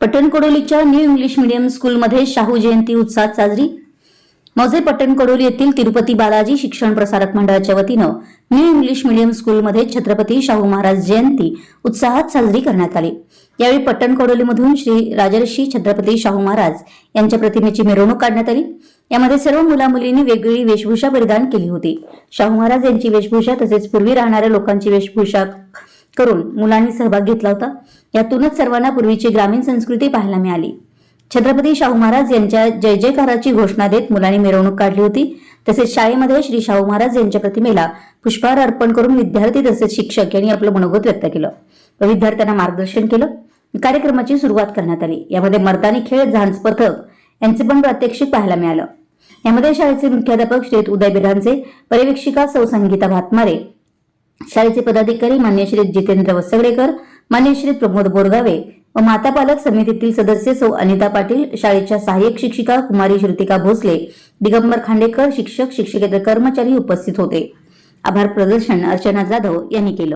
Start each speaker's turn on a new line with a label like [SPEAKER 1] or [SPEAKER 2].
[SPEAKER 1] पट्टणकोडोलीच्या new English medium स्कूलमध्ये शाहू जयंती उत्साहात साजरी. मौजे पट्टणकोडोली येथील तिरुपती बालाजी शिक्षण प्रसारक मंडळाच्या वतीनं न्यू इंग्लिश मीडियम स्कूलमध्ये छत्रपती शाहू महाराज जयंती उत्साहात साजरी करण्यात आली. यावेळी पट्टणकोडोलीमधून श्री राजर्षी छत्रपती शाहू महाराज यांच्या प्रतिमेची मिरवणूक काढण्यात आली. यामध्ये सर्व मुलामुलींनी वेगवेगळी वेशभूषा परिधान केली होती. शाहू महाराज यांची वेशभूषा तसेच पूर्वी राहणाऱ्या लोकांची वेशभूषा करून मुलांनी सहभाग घेतला होता. यातूनच सर्वांना पूर्वीची ग्रामीण संस्कृती पाहायला मिळाली. छत्रपती शाहू महाराज यांच्या जय जयकाराची घोषणा देत मुलांनी मिरवणूक काढली होती. तसेच शाळेमध्ये श्री शाहू महाराज यांच्या प्रतिमेला पुष्पहार अर्पण करून विद्यार्थी तसेच शिक्षक यांनी आपलं मनोगत व्यक्त केलं. व विद्यार्थ्यांना मार्गदर्शन केलं. कार्यक्रमाची सुरुवात करण्यात आली. यामध्ये मर्दानी खेळ झांज पथक यांचे पण प्रात्यक्षिक पाहायला मिळालं. यामध्ये शाळेचे मुख्याध्यापक श्री उदय बिरांचे पर्यवेक्षिका सौ संगीता भातमारे शाळेचे पदाधिकारी मान्य श्री जितेंद्र वसगडेकर मान्य श्री प्रमोद बोरगावे व माता पालक समितीतील सदस्य सौ अनिता पाटील शाळेच्या सहाय्यक शिक्षिका कुमारी श्रुतिका भोसले दिगंबर खांडेकर शिक्षक शिक्षकेतर कर्मचारी उपस्थित होते. आभार प्रदर्शन अर्चना जाधव यांनी केलं.